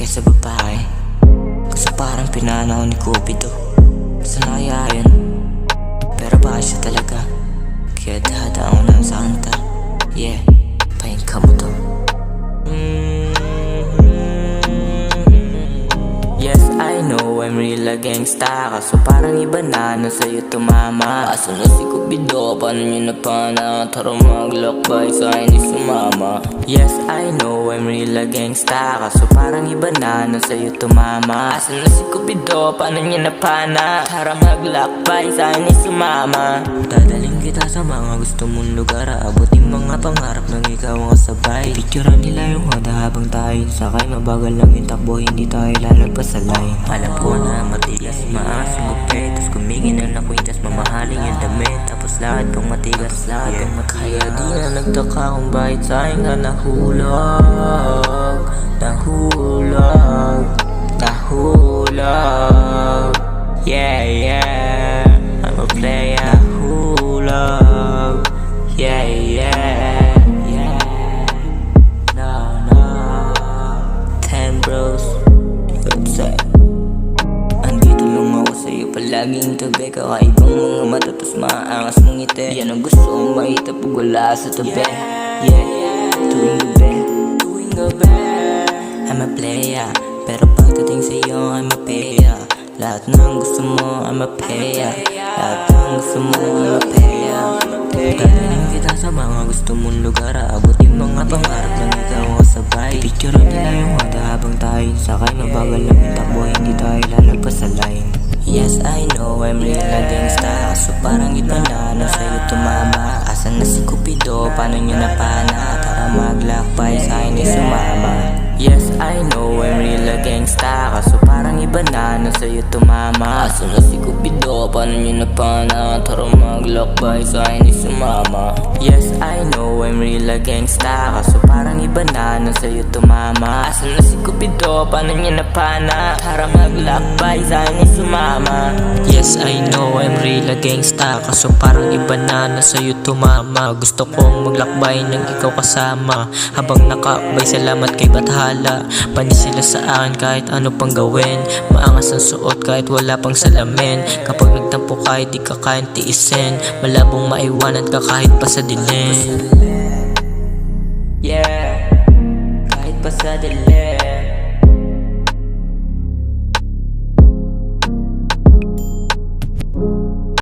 kaysa babae. Kasi parang pinanaw ni Cupido Sanayayan know I'm real a gangsta Kaso parang iba na na sa'yo tumama. Aso na si Cupido, paano nyo na pana Tara maglakbay sa akin ni sumama. Yes, I know I'm real a gangsta Kaso parang iba na na sa'yo tumama. Aso na si Cupido, paano nyo na pana Tara maglakbay sa akin ni sumama Dadaling kita sa mga gusto mong lugar. Aabutin mga pangarap ng ikaw ang kasabay. Picturean nila yung hada habang tayo sakay. Mabagal lang yung takbo, hindi tayo lalagpas sa line. Alam ko na matigas, maas gupit Tapos kumingin na na kwintas, mamahalin yung damit. Tapos lahat pang matigas, lahat pang matigas. Kaya di na nagtaka kung bakit sa'yo ka nahulog Nahulog Nahulog sa'yo palaging tabi Kakaibang mga mata tas maaangas mong ngiti. Yan ang gusto kong makita pag wala sa tabi. Yeah, tuwing gabi. Tuwing gabi. I'm a player Pero pagdating sa'yo I'm a payer Lahat ng gusto mo I'm a payer Lahat ng gusto mo I'm a payer Dadaling kita sa mga gusto mong lugar. Aabutin mga pangarap ng ikaw kasabay Picture nila yung hada habang tayo sakay. Mabagal lang yung takbo Hindi tayo lalagpas sa line Yes, I know I'm real na gangsta So parang iba na na sa'yo tumama Asan na si Cupido? Paano nyo napana? Tara maglakbay sa akin ay sumama Yes, I know I'm real a gangsta Kaso parang iba na na sa'yo tumama Asan na si Cupido? Paano nyo napana? Tara maglakbay sa akin ay sumama Yes, I know I'm real a gangsta Kaso iba na na sa'yo tumama. Asan na si Cupido? Paano nyo napana? Tara maglakbay sa akin ay sumama? Yes, I know I'm real a gangsta Kaso parang iba na na sa'yo tumama. Gusto kong maglakbay ng ikaw kasama. Habang nakakbay salamat kay Bathala. Pani sila sa akin kahit ano pang gawin. Maangas ang suot kahit wala pang salamin. Kapag nagtampo kahit di ka kayang tiisin. Malabong maiwanan ka kahit pa sa dilim. Yeah فساد الليل